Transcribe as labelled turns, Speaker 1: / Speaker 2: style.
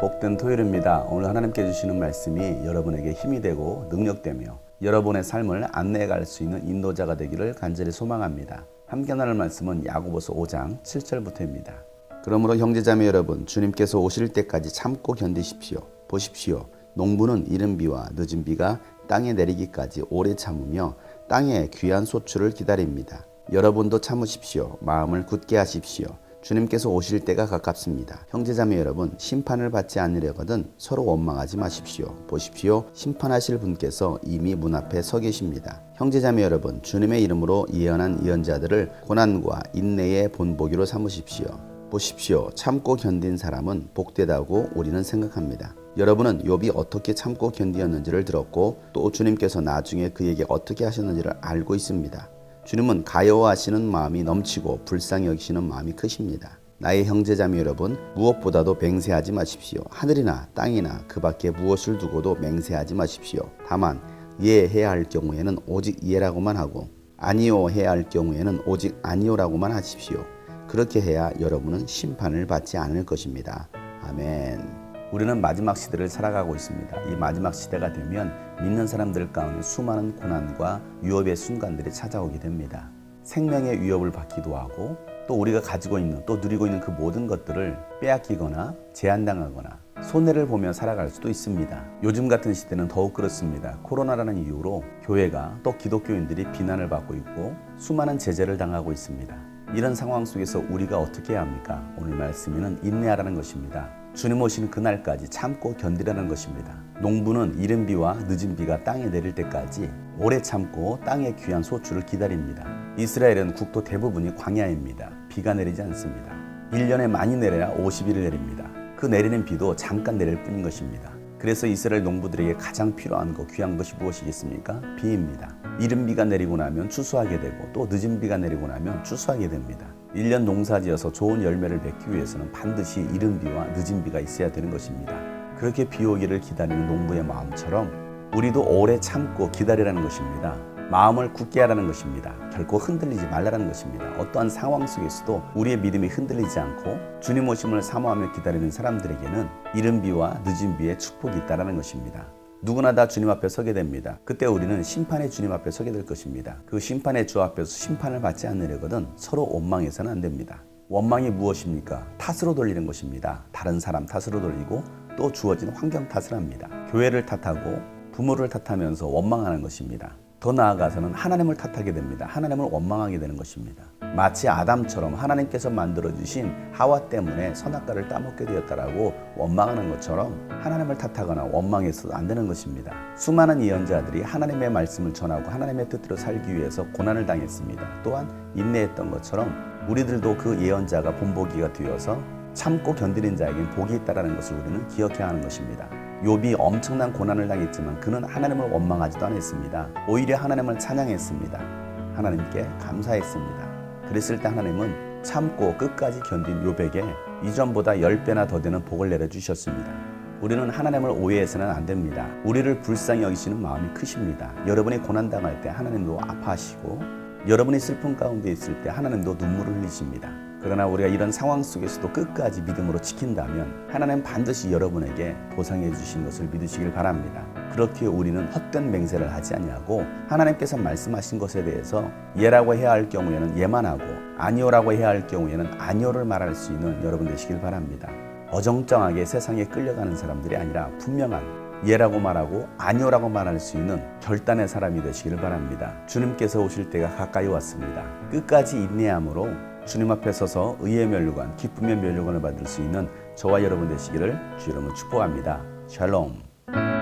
Speaker 1: 복된 토요일입니다. 오늘 하나님께 주시는 말씀이 여러분에게 힘이 되고 능력되며 여러분의 삶을 안내해 갈 수 있는 인도자가 되기를 간절히 소망합니다. 함께 나눌 말씀은 야고보서 5장 7절부터입니다. 그러므로 형제자매 여러분 주님께서 오실 때까지 참고 견디십시오. 보십시오. 농부는 이른 비와 늦은 비가 땅에 내리기까지 오래 참으며 땅에 귀한 소출을 기다립니다. 여러분도 참으십시오. 마음을 굳게 하십시오. 주님께서 오실 때가 가깝습니다. 형제자매 여러분, 심판을 받지 않으려거든 서로 원망하지 마십시오. 보십시오. 심판하실 분께서 이미 문 앞에 서 계십니다. 형제자매 여러분, 주님의 이름으로 예언한 예언자들을 고난과 인내의 본보기로 삼으십시오. 보십시오. 참고 견딘 사람은 복되다고 우리는 생각합니다. 여러분은 욥이 어떻게 참고 견디었는지를 들었고 또 주님께서 나중에 그에게 어떻게 하셨는지를 알고 있습니다. 주님은 가여워하시는 마음이 넘치고 불쌍히 여기시는 마음이 크십니다. 나의 형제자매 여러분 무엇보다도 맹세하지 마십시오. 하늘이나 땅이나 그 밖에 무엇을 두고도 맹세하지 마십시오. 다만 예 해야 할 경우에는 오직 예라고만 하고 아니요 해야 할 경우에는 오직 아니요라고만 하십시오. 그렇게 해야 여러분은 심판을 받지 않을 것입니다. 아멘. 우리는 마지막 시대를 살아가고 있습니다. 이 마지막 시대가 되면 믿는 사람들 가운데 수많은 고난과 위협의 순간들이 찾아오게 됩니다. 생명의 위협을 받기도 하고 또 우리가 가지고 있는 또 누리고 있는 그 모든 것들을 빼앗기거나 제한당하거나 손해를 보며 살아갈 수도 있습니다. 요즘 같은 시대는 더욱 그렇습니다. 코로나라는 이유로 교회가 또 기독교인들이 비난을 받고 있고 수많은 제재를 당하고 있습니다. 이런 상황 속에서 우리가 어떻게 해야 합니까? 오늘 말씀에는 인내하라는 것입니다. 주님 오시는 그날까지 참고 견디라는 것입니다. 농부는 이른 비와 늦은 비가 땅에 내릴 때까지 오래 참고 땅의 귀한 소출을 기다립니다. 이스라엘은 국토 대부분이 광야입니다. 비가 내리지 않습니다. 1년에 많이 내려야 50일을 내립니다. 그 내리는 비도 잠깐 내릴 뿐인 것입니다. 그래서 이스라엘 농부들에게 가장 필요한 거 귀한 것이 무엇이겠습니까? 비입니다. 이른 비가 내리고 나면 추수하게 되고 또 늦은 비가 내리고 나면 추수하게 됩니다. 1년 농사지어서 좋은 열매를 맺기 위해서는 반드시 이른 비와 늦은 비가 있어야 되는 것입니다. 그렇게 비 오기를 기다리는 농부의 마음처럼 우리도 오래 참고 기다리라는 것입니다. 마음을 굳게 하라는 것입니다. 결코 흔들리지 말라는 것입니다. 어떠한 상황 속에서도 우리의 믿음이 흔들리지 않고 주님 오심을 사모하며 기다리는 사람들에게는 이른 비와 늦은 비의 축복이 있다라는 것입니다. 누구나 다 주님 앞에 서게 됩니다. 그때 우리는 심판의 주님 앞에 서게 될 것입니다. 그 심판의 주 앞에서 심판을 받지 않으려거든 서로 원망해서는 안 됩니다. 원망이 무엇입니까? 탓으로 돌리는 것입니다. 다른 사람 탓으로 돌리고 또 주어진 환경 탓을 합니다. 교회를 탓하고 부모를 탓하면서 원망하는 것입니다. 더 나아가서는 하나님을 탓하게 됩니다. 하나님을 원망하게 되는 것입니다. 마치 아담처럼 하나님께서 만들어 주신 하와 때문에 선악과를 따먹게 되었다라고 원망하는 것처럼 하나님을 탓하거나 원망해서도 안 되는 것입니다. 수많은 예언자들이 하나님의 말씀을 전하고 하나님의 뜻대로 살기 위해서 고난을 당했습니다. 또한 인내했던 것처럼 우리들도 그 예언자가 본보기가 되어서 참고 견디는 자에겐 복이 있다라는 것을 우리는 기억해야 하는 것입니다. 욥이 엄청난 고난을 당했지만 그는 하나님을 원망하지도 않았습니다. 오히려 하나님을 찬양했습니다. 하나님께 감사했습니다. 그랬을 때 하나님은 참고 끝까지 견딘 욥에게 이전보다 10배나 더 되는 복을 내려주셨습니다. 우리는 하나님을 오해해서는 안 됩니다. 우리를 불쌍히 여기시는 마음이 크십니다. 여러분이 고난당할 때 하나님도 아파하시고 여러분이 슬픔 가운데 있을 때 하나님도 눈물을 흘리십니다. 그러나 우리가 이런 상황 속에서도 끝까지 믿음으로 지킨다면 하나님 반드시 여러분에게 보상해 주신 것을 믿으시길 바랍니다. 그렇게 우리는 헛된 맹세를 하지 아니하고 하나님께서 말씀하신 것에 대해서 예라고 해야 할 경우에는 예만 하고 아니오라고 해야 할 경우에는 아니오를 말할 수 있는 여러분 되시길 바랍니다. 어정쩡하게 세상에 끌려가는 사람들이 아니라 분명한 예라고 말하고 아니오라고 말할 수 있는 결단의 사람이 되시기를 바랍니다. 주님께서 오실 때가 가까이 왔습니다. 끝까지 인내함으로 주님 앞에 서서 의의 면류관, 기쁨의 면류관을 받을 수 있는 저와 여러분 되시기를 주 여러분 축복합니다. 샬롬.